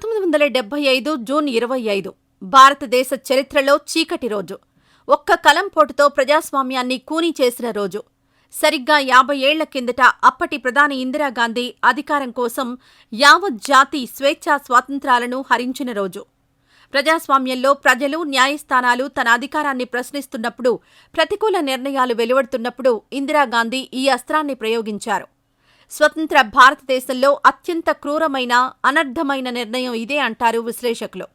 పంతొమ్మిది వందల డెబ్బై ఐదు జూన్ ఇరవై ఐదు భారతదేశ చరిత్రలో చీకటి రోజు. ఒక్క కలంపోటుతో ప్రజాస్వామ్యాన్ని కూనీ చేసిన రోజు. సరిగ్గా యాభై ఏళ్ళ కిందట అప్పటి ప్రధాని ఇందిరాగాంధీ అధికారం కోసం యావత్ జాతి స్వేచ్ఛా స్వాతంత్రాలను హరించిన రోజు. ప్రజాస్వామ్యంలో ప్రజలు న్యాయస్థానాలు తన అధికారాన్ని ప్రశ్నిస్తున్నప్పుడు ప్రతికూల నిర్ణయాలు వెలువడుతున్నప్పుడు ఇందిరాగాంధీ ఈ అస్త్రాన్ని ప్రయోగించారు. స్వతంత్ర భారతదేశంలో అత్యంత క్రూరమైన అనర్ధమైన నిర్ణయం ఇదే అంటారు విశ్లేషకులు.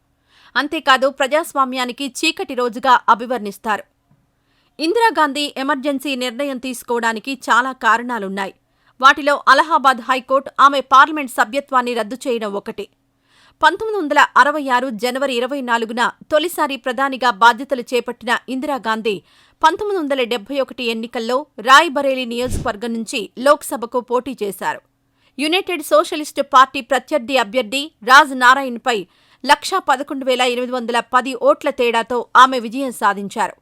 అంతేకాదు ప్రజాస్వామ్యానికి చీకటి రోజుగా అభివర్ణిస్తారు. ఇందిరాగాంధీ ఎమర్జెన్సీ నిర్ణయం తీసుకోవడానికి చాలా కారణాలున్నాయి. వాటిలో అలహాబాద్ హైకోర్టు ఆమె పార్లమెంట్ సభ్యత్వాన్ని రద్దు చేయడం ఒకటి. పంతొమ్మిది వందల అరవై ఆరు జనవరి ఇరవై నాలుగున తొలిసారి ప్రధానిగా బాధ్యతలు చేపట్టిన ఇందిరాగాంధీ పంతొమ్మిది వందల డెబ్బై ఒకటి ఎన్నికల్లో రాయ్బరేలీ నియోజకవర్గం నుంచి లోక్సభకు పోటీ చేశారు. యునైటెడ్ సోషలిస్టు పార్టీ ప్రత్యర్థి అభ్యర్థి రాజ్ నారాయణ్పై లక్షా పదకొండు వేల ఎనిమిది వందల పది ఓట్ల తేడాతో ఆమె విజయం సాధించారు.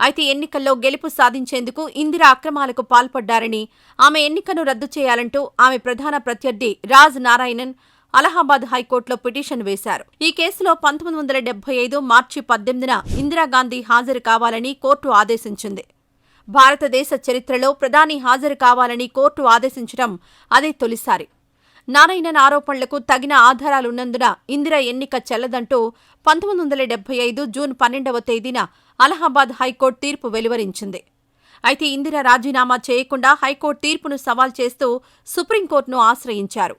అయితే ఎన్నికల్లో గెలుపు సాధించేందుకు ఇందిరా అక్రమాలకు పాల్పడ్డారని ఆమె ఎన్నికను రద్దు చేయాలంటూ ఆమె ప్రధాన ప్రత్యర్థి రాజ్ నారాయణన్ అలహాబాద్ హైకోర్టులో పిటిషన్ వేశారు. ఈ కేసులో పంతొమ్మిది వందల డెబ్బై ఐదు మార్చి పద్దెనిమిదిన ఇందిరాగాంధీ హాజరు కావాలని కోర్టు ఆదేశించింది. భారతదేశ చరిత్రలో ప్రధాని హాజరు కావాలని కోర్టు ఆదేశించడం అదే తొలిసారి. నారాయణన్ ఆరోపణలకు తగిన ఆధారాలున్నందున ఇందిర ఎన్నిక చెల్లదంటూ పంతొమ్మిది వందల డెబ్బై ఐదు జూన్ పన్నెండవ తేదీన అలహాబాద్ హైకోర్టు తీర్పు వెలువరించింది. అయితే ఇందిర రాజీనామా చేయకుండా హైకోర్టు తీర్పును సవాల్ చేస్తూ సుప్రీంకోర్టును ఆశ్రయించారు.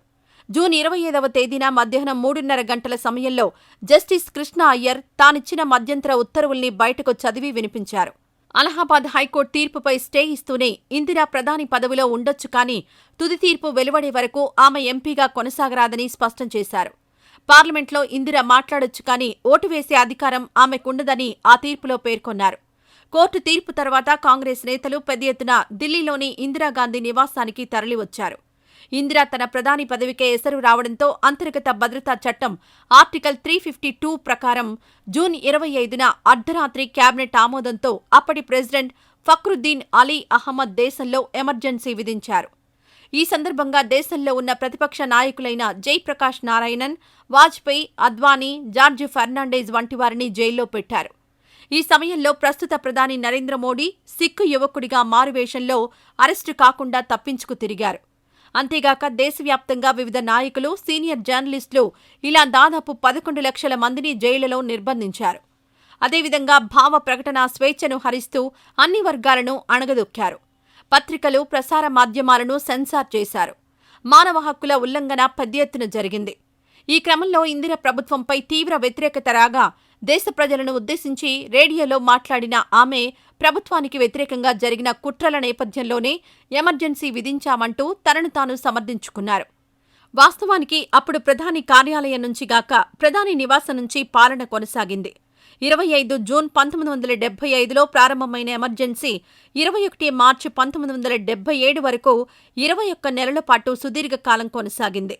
జూన్ ఇరవై ఐదవ తేదీన మధ్యాహ్నం మూడున్నర గంటల సమయంలో జస్టిస్ కృష్ణ అయ్యర్ తానిచ్చిన మధ్యంతర ఉత్తర్వుల్ని బయటకు చదివి వినిపించారు. అలహాబాద్ హైకోర్టు తీర్పుపై స్టే ఇస్తూనే ఇందిరా ప్రధాని పదవిలో ఉండొచ్చు కానీ తుది తీర్పు వెలువడే వరకు ఆమె ఎంపీగా కొనసాగరాదని స్పష్టం చేశారు. పార్లమెంట్లో ఇందిర మాట్లాడొచ్చు కానీ ఓటు వేసే అధికారం ఆమెకుండదని ఆ తీర్పులో పేర్కొన్నారు. కోర్టు తీర్పు తర్వాత కాంగ్రెస్ నేతలు పెద్ద ఎత్తున ఢిల్లీలోని ఇందిరాగాంధీ నివాసానికి తరలివచ్చారు. ఇందిరా తన ప్రధాని పదవికే ఎసరు రావడంతో అంతర్గత భద్రతా చట్టం ఆర్టికల్ త్రీ ఫిఫ్టీ టూ ప్రకారం జూన్ ఇరవై ఐదున అర్ధరాత్రి కేబినెట్ ఆమోదంతో అప్పటి ప్రెసిడెంట్ ఫక్రుద్దీన్ అలీ అహ్మద్ దేశంలో ఎమర్జెన్సీ విధించారు. ఈ సందర్భంగా దేశంలో ఉన్న ప్రతిపక్ష నాయకులైన జైప్రకాష్ నారాయణన్ వాజ్పేయి అద్వానీ జార్జ్ ఫెర్నాండేజ్ వంటి వారిని జైల్లో పెట్టారు. ఈ సమయంలో ప్రస్తుత ప్రధాని నరేంద్ర మోడీ సిక్కు యువకుడిగా మారువేషంలో అరెస్టు కాకుండా తప్పించుకు తిరిగారు. అంతేగాక దేశవ్యాప్తంగా వివిధ నాయకులు సీనియర్ జర్నలిస్టులు ఇలా దాదాపు పదకొండు లక్షల మందిని జైళ్ళలో నిర్బంధించారు. అదేవిధంగా భావ ప్రకటన స్వేచ్ఛను హరిస్తూ అన్ని వర్గాలను అణగదొక్కారు. పత్రికలు ప్రసార మాధ్యమాలను సెన్సార్ చేశారు. మానవ హక్కుల ఉల్లంఘన పెద్ద ఎత్తున జరిగింది. ఈ క్రమంలో ఇందిర ప్రభుత్వంపై తీవ్ర వ్యతిరేకత రాగా దేశ ప్రజలను ఉద్దేశించి రేడియోలో మాట్లాడిన ఆమె ప్రభుత్వానికి వ్యతిరేకంగా జరిగిన కుట్రల నేపథ్యంలోనే ఎమర్జెన్సీ విధించామంటూ తనను తాను సమర్థించుకున్నారు. వాస్తవానికి అప్పుడు ప్రధాని కార్యాలయం నుంచి గాక ప్రధాని నివాసం నుంచి పాలన కొనసాగింది. ఇరవై ఐదు జూన్ పంతొమ్మిది వందల డెబ్బై ఐదులో ప్రారంభమైన ఎమర్జెన్సీ ఇరవై ఒకటి మార్చి పంతొమ్మిది వందల డెబ్బై ఏడు వరకు ఇరవై ఒక్క నెలల పాటు సుదీర్ఘకాలం కొనసాగింది.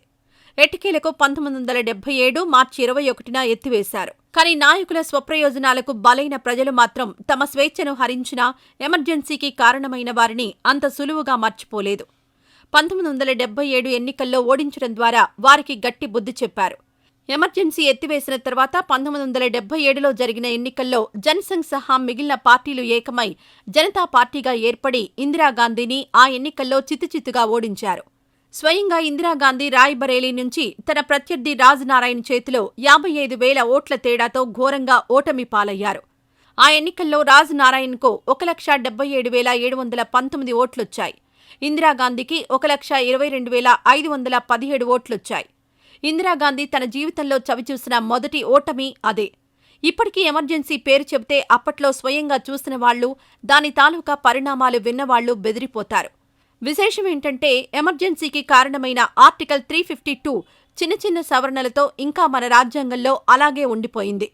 ఎటికేలకు పంతొమ్మిది వందల డెబ్బై ఏడు మార్చి ఇరవై ఒకటిన ఎత్తివేశారు. కానీ నాయకుల స్వప్రయోజనాలకు బలైన ప్రజలు మాత్రం తమ స్వేచ్ఛను హరించిన ఎమర్జెన్సీకి కారణమైన వారిని అంత సులువుగా మర్చిపోలేదు. పంతొమ్మిది వందల డెబ్బై ఏడు ఎన్నికల్లో ఓడించడం ద్వారా వారికి గట్టి బుద్ధి చెప్పారు. ఎమర్జెన్సీ ఎత్తివేసిన తర్వాత పంతొమ్మిది వందల డెబ్బై ఏడులో జరిగిన ఎన్నికల్లో జనసంఘ్ సహా మిగిలిన పార్టీలు ఏకమై జనతా పార్టీగా ఏర్పడి ఇందిరాగాంధీని ఆ ఎన్నికల్లో చిత్తుచిత్తుగా ఓడించారు. స్వయంగా ఇందిరాగాంధీ రాయ్బరేలీ నుంచి తన ప్రత్యర్థి రాజనారాయణ చేతిలో యాభై ఐదు వేల ఓట్ల తేడాతో ఘోరంగా ఓటమి పాలయ్యారు. ఆ ఎన్నికల్లో రాజనారాయణకు ఒక లక్ష డెబ్బై ఏడు వేల ఏడు వందల పంతొమ్మిది ఓట్లొచ్చాయి. ఇందిరాగాంధీకి ఒక లక్ష ఇరవై రెండు వేల ఐదు వందల పదిహేడు ఓట్లొచ్చాయి. ఇందిరాగాంధీ తన జీవితంలో చవిచూసిన మొదటి ఓటమి అదే. ఇప్పటికీ ఎమర్జెన్సీ పేరు చెబితే అప్పట్లో స్వయంగా చూసిన వాళ్ళు దాని తాలూకా పరిణామాలు విన్నవాళ్ళు బెదిరిపోతారు. విశేషం ఏంటంటే ఎమర్జెన్సీకి కారణమైన ఆర్టికల్ త్రీ ఫిఫ్టీ టూ చిన్న చిన్న సవరణలతో ఇంకా మన రాజ్యాంగంలో అలాగే ఉండిపోయింది.